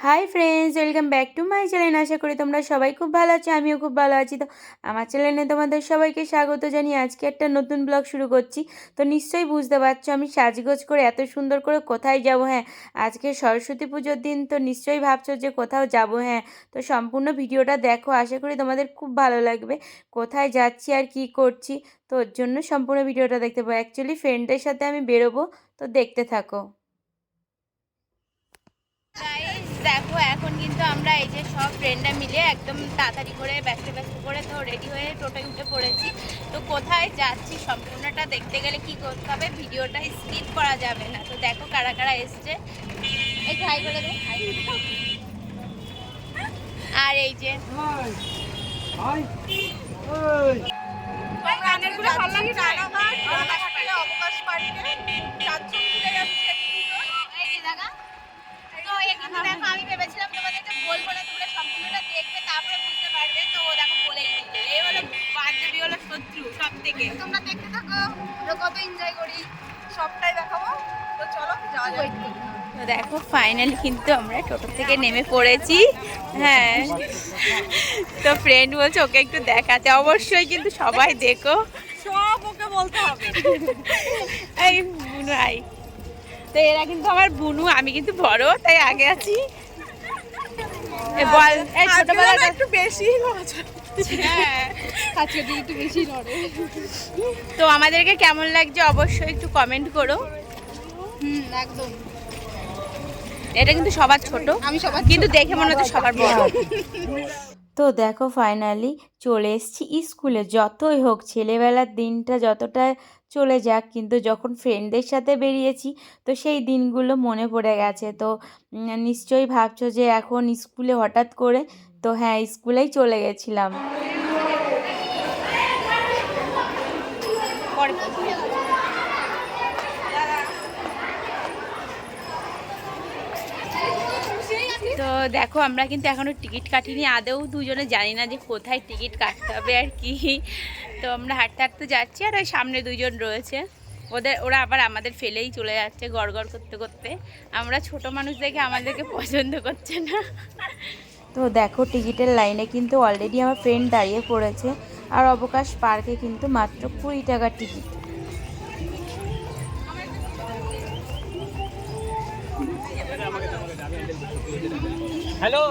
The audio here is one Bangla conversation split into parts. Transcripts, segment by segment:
Hi friends welcome back to my channel আশা করি তোমরা সবাই খুব ভালো আছো, আমিও খুব ভালো আছি। তো আমার চ্যানেলে তোমাদের সবাইকে স্বাগত জানিয়ে আজকে একটা নতুন ব্লগ শুরু করছি। তো নিশ্চয়ই বুঝতে পারছ আমি সাজগোজ করে এত সুন্দর করে কোথায় যাব হ্যাঁ। আজকে সরস্বতী পুজোর দিন, তো নিশ্চয়ই ভাবছ যে কোথাও যাব হ্যাঁ। তো সম্পূর্ণ ভিডিওটা দেখো, আশা করি তোমাদের খুব ভালো লাগবে। কোথায় যাচ্ছি আর কি করছি, তো ওর জন্য সম্পূর্ণ ভিডিওটা দেখতে পাবো অ্যাকচুয়ালি ফ্রেন্ডের সাথে আমি বেরোবো, তো দেখতে থাকো। দেখো এখন কিন্তু আমরা এই যে সব ফ্রেন্ডরা মিলে একদম তাড়াতাড়ি করে ব্যস্ত ব্যস্ত করে তো রেডি হয়ে টোটোয় উঠে পড়েছি। তো কোথায় যাচ্ছি সম্পূর্ণটা দেখতে গেলে কি করতে হবে ভিডিওটা স্কিপ করা যাবে না। তো দেখো কারা কারা এসছে। এই হাই করে দে। আর এই যে এই দেখবে তারপরে বুঝতে পারবে তো ও দেখো বলেই দিল এই হলো বান্ধবী হলো শত্রু সব থেকে তোমরা দেখতে থাকো আমরা কত এনজয় করি। সবটাই দেখাবো। তো চলো যাওয়া যাক। তো দেখো ফাইনালি কিন্তু আমরা টোটো থেকে নেমে পড়েছি। হ্যাঁ। তো ফ্রেন্ড বলছে ওকে একটু দেখাতে। অবশ্যই কিন্তু সবাই দেখো। সব ওকে বলতে হবে। এই বুনু আই। তো এরা কিন্তু আমার বুনু আমি কিন্তু বড় তাই আগে আছি এ বল এই ছোটবেলা আজকে একটু বেশি লজ্জা হ্যাঁ একটু বেশি লড়ে তো আমাদেরকে কেমন লাগছে অবশ্যই একটু কমেন্ট করো। হুম একদম। এটা কিন্তু সবার ছোট আমি সবার কিন্তু দেখে মনে হচ্ছে সবার বড়। তো দেখো ফাইনালি চলে এসেছি স্কুলে। যতই হোক ছেলেবেলার দিনটা যতটা চলে যাক। কিন্তু যখন ফ্রেন্ডদের সাথে বেরিয়েছি, তো সেই দিনগুলো মনে পড়ে গেছে। তো নিশ্চয়ই ভাবছ যে এখন স্কুলে হঠাৎ করে, তো হ্যাঁ স্কুলেই চলে গেছিলাম। তো দেখো, আমরা কিন্তু এখনও টিকিট কাটিনি। আদৌ দুজনে জানি না যে কোথায় টিকিট কাটতে হবে আর কি। তো আমরা হাঁটতে হাঁটতে যাচ্ছি আর ওই সামনে দুজন রয়েছে। ওদের, ওরা আবার আমাদের ফেলেই চলে যাচ্ছে গড় করতে করতে। আমরা ছোট মানুষ দেখে আমাদেরকে পছন্দ করছে না। তো দেখো, টিকিটের লাইনে কিন্তু অলরেডি আমার ফ্রেন্ড দাঁড়িয়ে পড়েছে। আর অবকাশ পার্কে কিন্তু মাত্র কুড়ি টাকার টিকিট হ্যালো?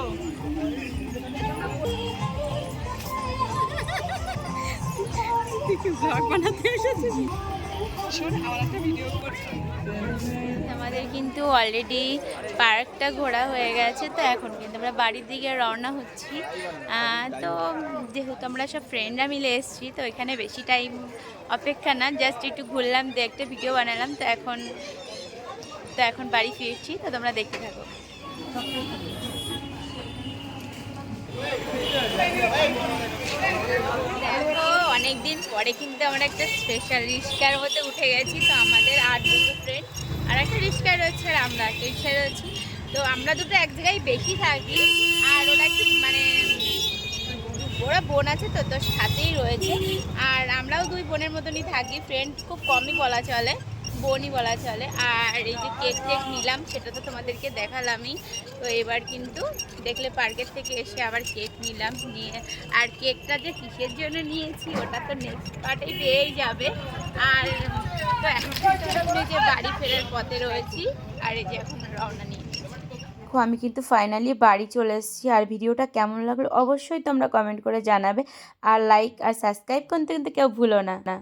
আমাদের কিন্তু অলরেডি পার্কটা ঘোরা হয়ে গেছে তো এখন কিন্তু আমরা বাড়ির দিকে রওনা হচ্ছি। তো যেহেতু আমরা সব ফ্রেন্ডরা মিলে এসেছি তো এখানে বেশি টাইম অপেক্ষা না জাস্ট একটু ঘুরলাম দিয়ে একটা ভিডিও বানালাম তো এখন তো এখন বাড়ি ফিরছি তো তোমরা দেখতে থাকো। অনেকদিন পরে কিন্তু আমরা একটা স্পেশাল রিস্কার মধ্যে উঠে গেছি। তো আমাদের আর দুটো ফ্রেন্ড আর একটা রিস্কায় রয়েছে আর আমরা একটা রিস্কায় রয়েছি। তো আমরা দুটো এক জায়গায় বেশি থাকি আর ওরা একটু মানে ওরা বোন আছে তো তোর সাথেই রয়েছে। আর আমরাও দুই বোনের মতনই থাকি। ফ্রেন্ড খুব কমই বলা চলে। বোনই বলা চলে। আর এই যে কেক টেক নিলাম, সেটা তো তোমাদেরকে দেখালামই। তো এবার কিন্তু দেখলে পার্কের থেকে এসে আবার কেক নিলাম, নিয়ে। আর কেকটা যে কিসের জন্য নিয়েছি, ওটা তো নেক্সট পার্টেই পেয়েই যাবে। আর তো এখন যে বাড়ি ফেরার পথে রয়েছি, আর এই যে এখন রওনা নিয়ে দেখো, আমি কিন্তু ফাইনালি বাড়ি চলে এসেছি। আর ভিডিওটা কেমন লাগল অবশ্যই তোমরা কমেন্ট করে জানাবে। আর লাইক আর সাবস্ক্রাইব করতে কিন্তু কেউ ভুলো না।